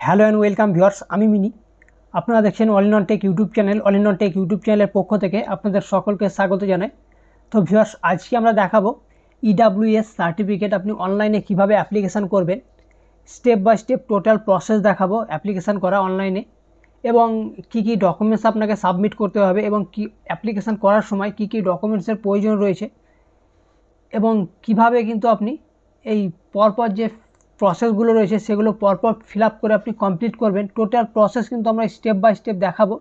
Hello and welcome viewers, আমি মিনি। আপনারা দেখছেন All In Tech YouTube channel. All In Tech YouTube চ্যানেলের পক্ষ থেকে আপনাদের সকলকে স্বাগত জানাই। তো ভিউয়ার্স, আজকে আমরা দেখাবো ইডাব্লিউএস সার্টিফিকেট আপনি অনলাইনে কীভাবে অ্যাপ্লিকেশান করবেন। Step by step total process দেখাবো অ্যাপ্লিকেশান করা অনলাইনে এবং কি কি ডকুমেন্টস আপনাকে সাবমিট করতে হবে এবং কি অ্যাপ্লিকেশান করার সময় কি কি ডকুমেন্টসের প্রয়োজন রয়েছে। এবং কীভাবে কিন্তু আপনি এই পরপর যে প্রসেসগুলো রয়েছে, সেগুলো পরপর ফিল করে আপনি কমপ্লিট করবেন। টোটাল প্রসেস কিন্তু আমরা স্টেপ বাই স্টেপ দেখাবো।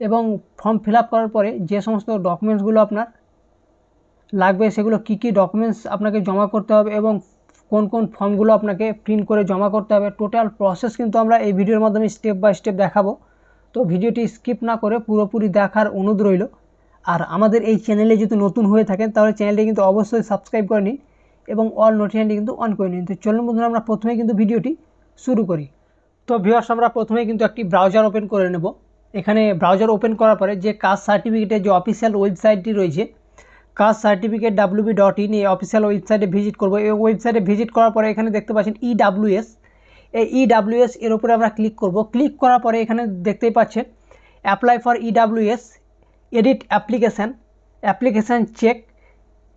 এবং ফর্ম ফিল করার পরে যে সমস্ত ডকুমেন্টসগুলো আপনার লাগবে, সেগুলো কি কি ডকুমেন্টস আপনাকে জমা করতে হবে এবং কোন কোন ফর্মগুলো আপনাকে প্রিন্ট করে জমা করতে হবে টোটাল প্রসেস কিন্তু আমরা এই ভিডিওর মাধ্যমে স্টেপ বাই স্টেপ দেখাবো। তো ভিডিওটি স্কিপ না করে পুরোপুরি দেখার অনুরোধ রইল। আর আমাদের এই চ্যানেলে যদি নতুন হয়ে থাকেন, তাহলে চ্যানেলটি কিন্তু অবশ্যই সাবস্ক্রাইব করে নিন। এবং অল নোটিফিকেশনটি কিন্তু অন করে নিন। তো চলুন বন্ধুরা, আমরা প্রথমে কিন্তু ভিডিওটি শুরু করি। তো ভিউয়ার্স আমরা প্রথমে কিন্তু একটি ব্রাউজার ওপেন করে নেব। এখানে ব্রাউজার ওপেন করার পরে যে কাস্ট সার্টিফিকেটের যে অফিসিয়াল ওয়েবসাইটটি রয়েছে, caste certificate WB dot in এই অফিসিয়াল ওয়েবসাইটে ভিজিট করব। এই ওয়েবসাইটে ভিজিট করার পরে এখানে দেখতে পাচ্ছেন E ইডাব্লিউএস এই E ইডাব্লিউএস এর উপরে আমরা ক্লিক করব। ক্লিক করার পরে এখানে দেখতেই পাচ্ছেন apply for EWS edit application application check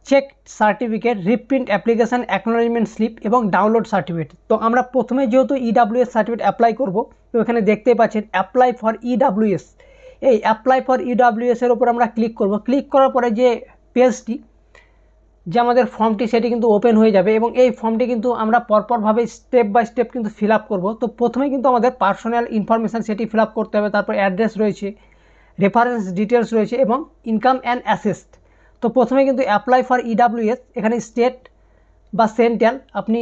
check certificate reprint application acknowledgement slip এবং ডাউনলোড সার্টিফিকেট তো আমরা প্রথমে যেহেতু ইডাব্লিউএস সার্টিফিকেট অ্যাপ্লাই করব, তো এখানে দেখতেই পাচ্ছেন অ্যাপ্লাই ফর ইডাব্লিউএস এই অ্যাপ্লাই ফর ইডাব্লিউএস এর উপর আমরা ক্লিক করব। ক্লিক করার পরে যে পেজটি যে আমাদের ফর্মটি সেটি কিন্তু ওপেন হয়ে যাবে এবং এই ফর্মটি কিন্তু আমরা পরপরভাবে স্টেপ বাই স্টেপ কিন্তু ফিল আপ করব। তো প্রথমে কিন্তু আমাদের পার্সোনাল ইনফরমেশান সেটি ফিল আপ করতে হবে, তারপর অ্যাড্রেস রয়েছে রেফারেন্স ডিটেলস রয়েছে এবং ইনকাম অ্যান্ড অ্যাসেস্ট তো প্রথমে কিন্তু অ্যাপ্লাই ফর ইডাব্লিউএস এখানে স্টেট বা সেন্ট্রাল আপনি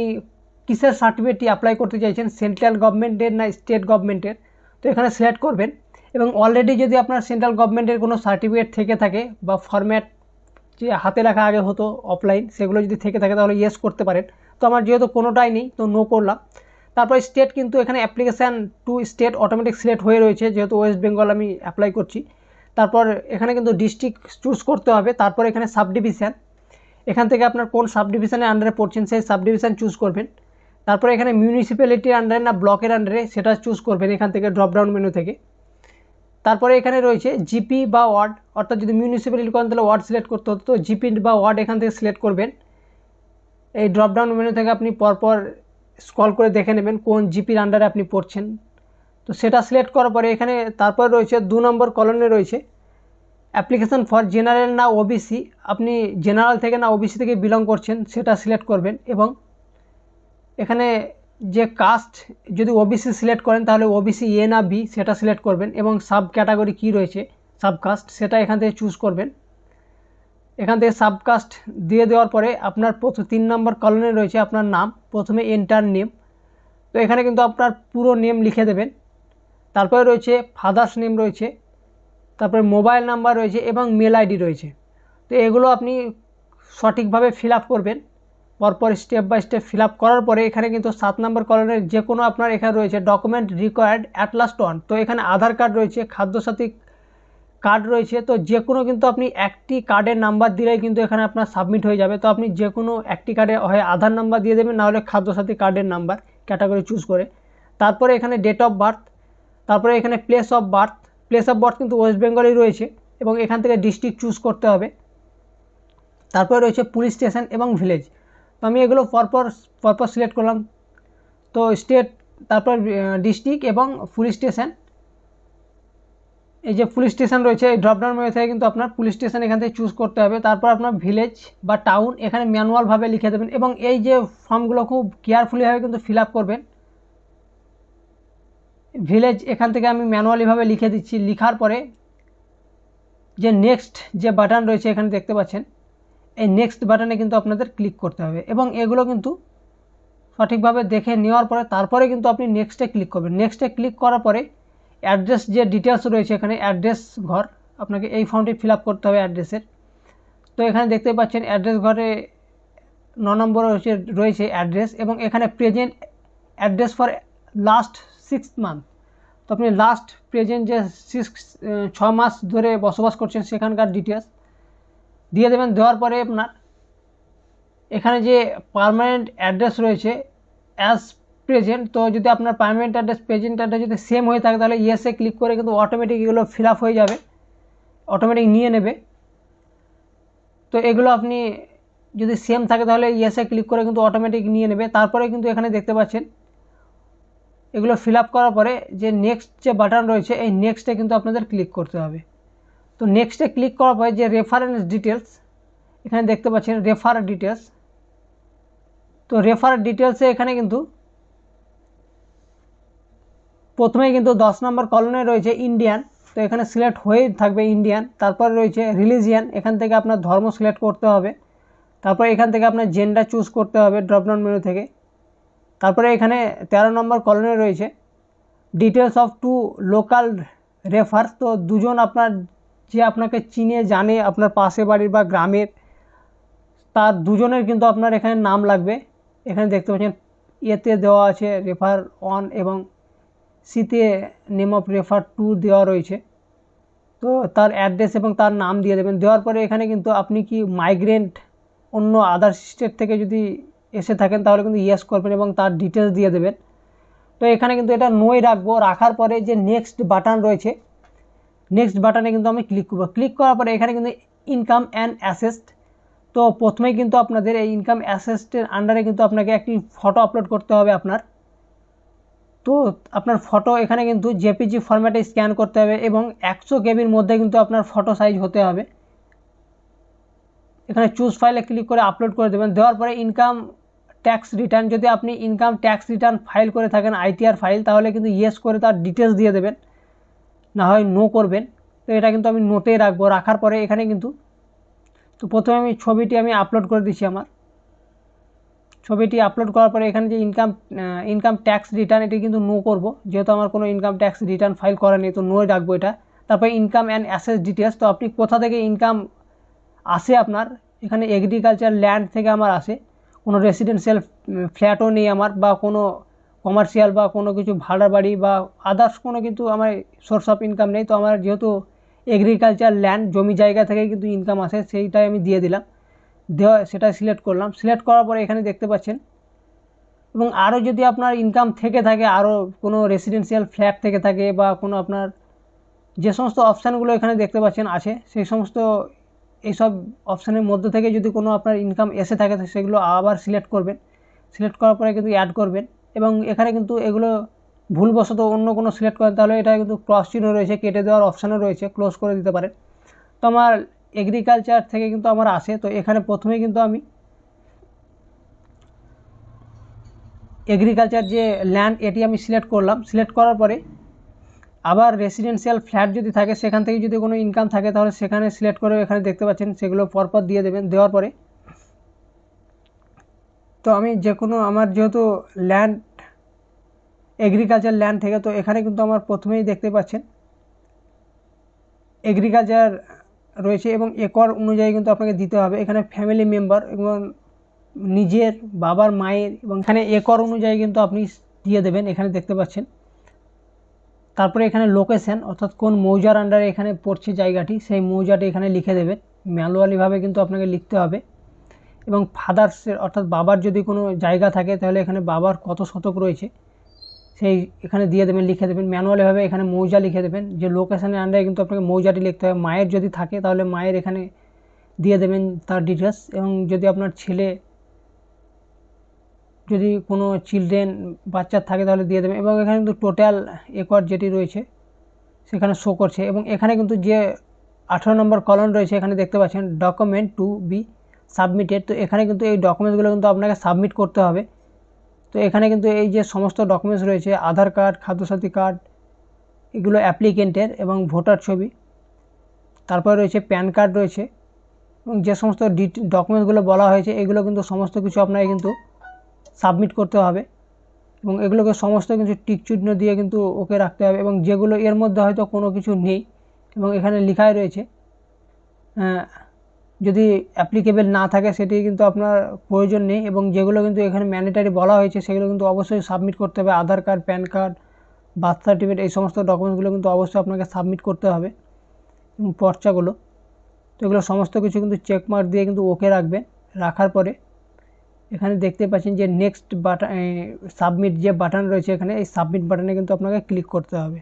কিসের সার্টিফিকেটটি অ্যাপ্লাই করতে চাইছেন? সেন্ট্রাল গভর্নমেন্টের না স্টেট গভর্নমেন্টের তো এখানে সিলেক্ট করবেন এবং অলরেডি যদি আপনার সেন্ট্রাল গভর্নমেন্টের কোনো সার্টিফিকেট থেকে থাকে বা ফরম্যাট যে হাতে লেখা আগে হতো অফলাইন সেগুলো যদি থেকে থাকে তাহলে ইয়েস করতে পারেন। তো আমার যেহেতু কোনোটাই নেই, তো নো করলাম। তারপর স্টেট কিন্তু এখানে application to state automatic select হয়ে রয়েছে, যেহেতু ওয়েস্ট বেঙ্গল আমি অ্যাপ্লাই করছি। তারপর এখানে কিন্তু ডিস্ট্রিক্ট চুজ করতে হবে। তারপর এখানে সাব ডিভিশন এখান থেকে আপনার কোন সাব ডিভিশনের আন্ডারে পড়ছেন, সেই সাব ডিভিশন চুজ করবেন। তারপরে এখানে মিউনিসিপ্যালিটির আন্ডারে না ব্লকের আন্ডারে সেটা চুজ করবেন এখান থেকে ড্রপডাউন মেনু থেকে। তারপরে এখানে রয়েছে জিপি বা ওয়ার্ড অর্থাৎ যদি মিউনিসিপ্যালিটি করেন তাহলে ওয়ার্ড সিলেক্ট করতে হতো। তো জিপি বা ওয়ার্ড এখান থেকে সিলেক্ট করবেন। এই ড্রপডাউন মেনু থেকে আপনি পরপর স্ক্রল করে দেখে নেবেন কোন জিপির আন্ডারে আপনি পড়ছেন। তো সেটা সিলেক্ট করার পরে এখানে তারপর রয়েছে দু নম্বর কলনে রয়েছে অ্যাপ্লিকেশান ফর জেনারেল না ওবিসি আপনি জেনারেল থেকে না ওবিসি থেকে বিলং করছেন সেটা সিলেক্ট করবেন এবং এখানে যে কাস্ট যদি ওবিসি সিলেক্ট করেন তাহলে ওবিসি এ না বি সেটা সিলেক্ট করবেন এবং সাব ক্যাটাগরি কী রয়েছে সাবকাস্ট সেটা এখান থেকে চুজ করবেন। এখান থেকে সাবকাস্ট দিয়ে দেওয়ার পরে আপনার প্রথম তিন নম্বর কলনে রয়েছে আপনার নাম, প্রথমে এন্টার নেম তো এখানে কিন্তু আপনার পুরো নেম লিখে দেবেন। তারপরে রয়েছে ফাদার্স নেম রয়েছে, তারপরে মোবাইল নাম্বার রয়েছে এবং মেল আইডি রয়েছে। তো এগুলো আপনি সঠিকভাবে ফিল আপ করবেন। পরপর step by step fill up করার পরে এখানে কিন্তু সাত নম্বর কলনের যে কোনো আপনার এখানে রয়েছে document required at least one তো এখানে আধার কার্ড রয়েছে, খাদ্যসাথী কার্ড রয়েছে, তো যে কোনো কিন্তু আপনি একটি কার্ডের নাম্বার দিলেই কিন্তু এখানে আপনার সাবমিট হয়ে যাবে। তো আপনি যে কোনো একটি কার্ডে হয় আধার নাম্বার দিয়ে দেবেন নাহলে খাদ্যসাথী কার্ডের নাম্বার ক্যাটাগরি চুজ করে। তারপরে এখানে ডেট অফ বার্থ তারপরে এখানে place of birth place of birth কিন্তু ওয়েস্ট বেঙ্গলেই রয়েছে এবং এখান থেকে ডিস্ট্রিক্ট চুজ করতে হবে। তারপরে রয়েছে পুলিশ স্টেশন এবং ভিলেজ তো আমি এগুলো পরপর পরপর সিলেক্ট করলাম। তো স্টেট তারপর ডিস্ট্রিক্ট এবং পুলিশ স্টেশন এই যে পুলিশ স্টেশন রয়েছে, এই ড্রপডাউন মেনু থেকে কিন্তু আপনার পুলিশ স্টেশন এখান থেকে চুজ করতে হবে। তারপর আপনার ভিলেজ বা টাউন এখানে ম্যানুয়ালভাবে লিখে দেবেন এবং এই যে ফর্মগুলো খুব কেয়ারফুলিভাবে কিন্তু ফিল আপ করবেন। ভিলেজ এখান থেকে আমি ম্যানুয়ালিভাবে লিখে দিচ্ছি। লিখার পরে যে নেক্সট যে বাটন রয়েছে এখানে দেখতে পাচ্ছেন, এই নেক্সট বাটনে কিন্তু আপনাদের ক্লিক করতে হবে এবং এগুলো কিন্তু সঠিকভাবে দেখে নেওয়ার পরে তারপরে কিন্তু আপনি নেক্সটে ক্লিক করবেন। নেক্সটে ক্লিক করার পরে অ্যাড্রেস যে ডিটেলস রয়েছে এখানে অ্যাড্রেস ঘর, আপনাকে এই ফর্মটি ফিল করতে হবে অ্যাড্রেসের তো এখানে দেখতে পাচ্ছেন অ্যাড্রেস ঘরে ন নম্বর রয়েছে রয়েছে অ্যাড্রেস এবং এখানে present address for last six month তো আপনি লাস্ট প্রেজেন্ট যে সিক্স ছ মাস ধরে বসবাস করছেন সেখানকার ডিটেলস দিয়ে দেবেন। দেওয়ার পরে আপনার এখানে যে পারমানেন্ট অ্যাড্রেস রয়েছে অ্যাজ প্রেজেন্ট তো যদি আপনার পারমানেন্ট অ্যাড্রেস প্রেজেন্ট অ্যাড্রেস যদি সেম হয়ে থাকে, তাহলে ইয়েসে ক্লিক করে কিন্তু অটোমেটিক এগুলো ফিল আপ হয়ে যাবে। অটোমেটিক নিয়ে নেবে। তো এগুলো আপনি যদি সেম থাকে, তাহলে ইয়েসে ক্লিক করে কিন্তু অটোমেটিক নিয়ে নেবে। তারপরে কিন্তু এখানে দেখতে পাচ্ছেন এগুলো ফিল করার পরে যে নেক্সট যে বাটন রয়েছে, এই নেক্সটে কিন্তু আপনাদের ক্লিক করতে হবে। তো নেক্সটে ক্লিক করার পরে যে রেফারেন্স ডিটেলস এখানে দেখতে পাচ্ছেন রেফার ডিটেলস তো রেফার ডিটেলসে এখানে কিন্তু প্রথমে কিন্তু দশ নম্বর কলনে রয়েছে ইন্ডিয়ান তো এখানে সিলেক্ট হয়েই থাকবে ইন্ডিয়ান তারপর রয়েছে রিলিজিয়ান এখান থেকে আপনার ধর্ম সিলেক্ট করতে হবে। তারপর এখান থেকে আপনার জেন্ডার চুজ করতে হবে ড্রপডাউন মেনু থেকে। তারপরে এখানে তেরো নম্বর কলনে রয়েছে details of two local refer তো দুজন আপনার যে আপনাকে চিনে, জানে, আপনার পাশে বাড়ির বা গ্রামের, তার দুজনের কিন্তু আপনার এখানে নাম লাগবে। এখানে দেখতে পাচ্ছেন ইয়েতে দেওয়া আছে রেফার ওয়ান এবং সিতে নেম অফ রেফার টু দেওয়া রয়েছে। তো তার অ্যাড্রেস এবং তার নাম দিয়ে দেবেন। দেওয়ার পরে এখানে কিন্তু আপনি কি মাইগ্রেন্ট অন্য আদার স্টেট থেকে যদি এসে থাকেন, তাহলে কিন্তু ইয়েস করবেন এবং তার ডিটেলস দিয়ে দেবেন। তো এখানে কিন্তু এটা নই রাখব। রাখার পরে যে নেক্সট বাটন রয়েছে নেক্সট বাটনে কিন্তু আমি ক্লিক করব। ক্লিক করার পরে এখানে কিন্তু ইনকাম অ্যান্ড অ্যাসেস্ট তো প্রথমে কিন্তু আপনাদের এই ইনকাম অ্যাসেস্টের আন্ডারে কিন্তু আপনাকে একটি ফটো আপলোড করতে হবে আপনার। তো আপনার ফটো এখানে কিন্তু জেপিজি ফরম্যাটে স্ক্যান করতে হবে এবং একশো কেবির মধ্যে কিন্তু আপনার ফটো সাইজ হতে হবে। এখানে চুজ ফাইলে ক্লিক করে আপলোড করে দেবেন। দেওয়ার পরে ইনকাম ট্যাক্স রিটার্ন যদি আপনি ইনকাম ট্যাক্স রিটার্ন ফাইল করে থাকেন আইটিআর ফাইল তাহলে কিন্তু ইয়েস করে তার ডিটেলস দিয়ে দেবেন। না হয় নো করবেন। তো এটা কিন্তু আমি নোতেই রাখব। রাখার পরে এখানে কিন্তু, তো প্রথমে আমি ছবিটি আমি আপলোড করে দিচ্ছি আমার। ছবিটি আপলোড করার পরে এখানে যে ইনকাম ইনকাম ট্যাক্স রিটার্ন এটি কিন্তু নো করব। যেহেতু আমার কোনো ইনকাম ট্যাক্স রিটার্ন ফাইল করা নেই, তো নোই রাখব এটা। তারপরে ইনকাম অ্যান্ড অ্যাসেস ডিটেলস তো আপনি কোথা থেকে ইনকাম আসে আপনার? এখানে এগ্রিকালচার ল্যান্ড থেকে আমার আসে। কোনো রেসিডেন্সিয়াল ফ্ল্যাটও নেই আমার বা কোনো কমার্শিয়াল বা কোনো কিছু ভাড়া বাড়ি বা আদার্স কোনো কিন্তু আমার সোর্স অফ ইনকাম নেই। তো আমার যেহেতু এগ্রিকালচার ল্যান্ড জমি জায়গা থেকে কিন্তু ইনকাম আসে, সেইটাই আমি দিয়ে দিলাম। দেওয়া, সেটা সিলেক্ট করলাম। সিলেক্ট করার পরে এখানে দেখতে পাচ্ছেন। এবং আরও যদি আপনার ইনকাম থেকে থাকে, আরও কোনো রেসিডেন্সিয়াল ফ্ল্যাট থেকে থাকে বা কোনো আপনার যে সমস্ত অপশানগুলো এখানে দেখতে পাচ্ছেন আছে, সেই সমস্ত এইসব অপশানের মধ্যে থেকে যদি কোনো আপনার ইনকাম এসে থাকে সেগুলো আবার সিলেক্ট করবেন। সিলেক্ট করার পরে কিন্তু অ্যাড করবেন এবং এখানে কিন্তু এগুলো ভুলবশত অন্য কোনো সিলেক্ট করেন, তাহলে এটা কিন্তু ক্রস চিহ্ন রয়েছে, কেটে দেওয়ার অপশানও রয়েছে ক্লোজ করে দিতে পারেন। তো আমার এগ্রিকালচার থেকে কিন্তু আমার আসে, তো এখানে প্রথমেই কিন্তু আমি এগ্রিকালচার যে ল্যান্ড এটি আমি সিলেক্ট করলাম। সিলেক্ট করার পরে আবার রেসিডেন্সিয়াল ফ্ল্যাট যদি থাকে, সেখান থেকে যদি কোনো ইনকাম থাকে, তাহলে সেখানে সিলেক্ট করে এখানে দেখতে পাচ্ছেন, সেগুলো পরপর দিয়ে দেবেন, দেওয়ার পরে। তো আমি যে কোনো আমার যেহেতু ল্যান্ড এগ্রিকালচার ল্যান্ড থেকে, তো এখানে কিন্তু আমার প্রথমেই দেখতে পাচ্ছেন এগ্রিকালচার রয়েছে এবং একর অনুযায়ী কিন্তু আপনাকে দিতে হবে। এখানে ফ্যামিলি মেম্বার এবং নিজের বাবার, মায়ের এবং এখানে একর অনুযায়ী কিন্তু আপনি দিয়ে দেবেন, এখানে দেখতে পাচ্ছেন। তারপরে এখানে লোকেশন অর্থাৎ কোন মৌজার আন্ডারে এখানে পড়ছে জায়গাটি, সেই মৌজাটি এখানে লিখে দেবেন। ম্যানুয়ালিভাবে কিন্তু আপনাকে লিখতে হবে। এবং ফাদার্সের অর্থাৎ বাবার যদি কোনো জায়গা থাকে, তাহলে এখানে বাবার কত শতক রয়েছে, সেই এখানে দিয়ে দেবেন, লিখে দেবেন। ম্যানুয়ালিভাবে এখানে মৌজা লিখে দেবেন। যে লোকেশানের আন্ডারে কিন্তু আপনাকে মৌজাটি লিখতে হবে। মায়ের যদি থাকে, তাহলে মায়ের এখানে দিয়ে দেবেন তার ডিটেলস এবং যদি আপনার ছেলে যদি কোনো চিলড্রেন বাচ্চার থাকে তাহলে দিয়ে দেবেন এবং এখানে কিন্তু টোটাল একর যেটি রয়েছে, সেখানে শো করছে এবং এখানে কিন্তু যে আঠারো নম্বর কলন রয়েছে, এখানে দেখতে পাচ্ছেন ডকুমেন্ট টু বি সাবমিটেড তো এখানে কিন্তু এই ডকুমেন্টসগুলো কিন্তু আপনাকে সাবমিট করতে হবে। তো এখানে কিন্তু এই যে সমস্ত ডকুমেন্টস রয়েছে, আধার কার্ড খাদ্যসাথী কার্ড এগুলো অ্যাপ্লিকেন্টের এবং ভোটার ছবি, তারপরে রয়েছে প্যান কার্ড রয়েছে এবং যে সমস্ত ডকুমেন্টসগুলো বলা হয়েছে, এগুলো কিন্তু সমস্ত কিছু আপনাকে কিন্তু সাবমিট করতে হবে এবং এগুলোকে সমস্ত কিছু টিক চিহ্ন দিয়ে কিন্তু ওকে রাখতে হবে এবং যেগুলো এর মধ্যে হয়তো কোনো কিছু নেই এবং এখানে লেখাই রয়েছে যদি অ্যাপ্লিকেবেল না থাকে সেটি কিন্তু আপনার প্রয়োজন নেই এবং যেগুলো কিন্তু এখানে ম্যান্ডেটারি বলা হয়েছে সেগুলো কিন্তু অবশ্যই সাবমিট করতে হবে, Aadhaar card PAN card birth certificate এই সমস্ত ডকুমেন্টসগুলো কিন্তু অবশ্যই আপনাকে সাবমিট করতে হবে এবং পর্চাগুলো। তো এগুলো সমস্ত কিছু কিন্তু চেকমার্ক দিয়ে কিন্তু ওকে রাখবেন, রাখার পরে এখানে দেখতে পাচ্ছেন যে নেক্সট বাটন সাবমিট যে বাটন রয়েছে এখানে, এই সাবমিট বাটনে কিন্তু আপনাকে ক্লিক করতে হবে।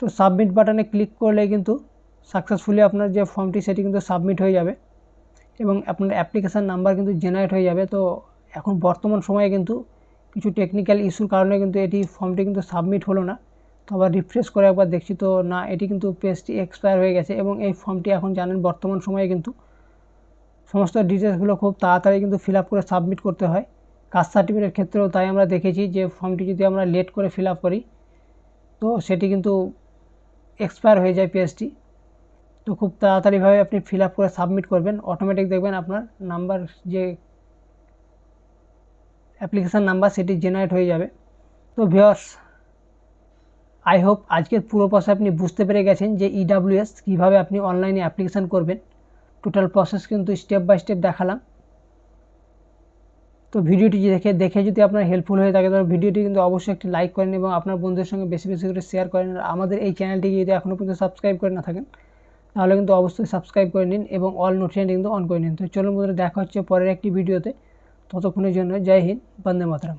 তো সাবমিট বাটনে ক্লিক করলে কিন্তু সাকসেসফুলি আপনার যে ফর্মটি সেটি কিন্তু সাবমিট হয়ে যাবে এবং আপনার অ্যাপ্লিকেশান নাম্বার কিন্তু জেনারেট হয়ে যাবে। তো এখন বর্তমান সময়ে কিন্তু কিছু টেকনিক্যাল ইস্যুর কারণে কিন্তু এটি ফর্মটি কিন্তু সাবমিট হলো না। তো আবার রিফ্রেশ করে একবার দেখছি, তো না, এটি কিন্তু পেজটি এক্সপায়ার হয়ে গেছে এবং এই ফর্মটি এখন জানেন বর্তমান সময়ে কিন্তু সমস্ত ডিটেলসগুলো খুব তাড়াতাড়ি কিন্তু ফিল করে সাবমিট করতে হয়। কাস্ট সার্টিফিকেটের ক্ষেত্রেও তাই আমরা দেখেছি যে ফর্মটি যদি আমরা লেট করে ফিল করি, তো সেটি কিন্তু এক্সপায়ার হয়ে যায় পেজটি তো খুব তাড়াতাড়িভাবে আপনি ফিল করে সাবমিট করবেন। অটোমেটিক দেখবেন আপনার নাম্বার যে অ্যাপ্লিকেশান নাম্বার সেটি জেনারেট হয়ে যাবে। তো ভিওর্স আই হোপ আজকের পুরো প্রসেস আপনি বুঝতে পেরে গেছেন যে ইডাব্লিউএস কীভাবে আপনি অনলাইনে অ্যাপ্লিকেশান করবেন। টোটাল প্রসেস কিন্তু স্টেপ বাই স্টেপ দেখালাম। তো ভিডিওটি দেখে দেখে যদি আপনার হেল্পফুল হয়ে থাকে, তাহলে ভিডিওটি কিন্তু অবশ্যই একটি লাইক করেন এবং আপনার বন্ধুদের সঙ্গে বেশি বেশি করে শেয়ার করেন। আর আমাদের এই চ্যানেলটিকে যদি এখনও পর্যন্ত সাবস্ক্রাইব করে না থাকেন, তাহলে কিন্তু অবশ্যই সাবস্ক্রাইব করে নিন এবং অল নোটিফিকেশন কিন্তু অন করে নিন। তো চলুন বন্ধুরা, দেখা হচ্ছে পরের একটি ভিডিওতে। ততক্ষণের জন্য জয় হিন্দ, বন্দে মাতরম।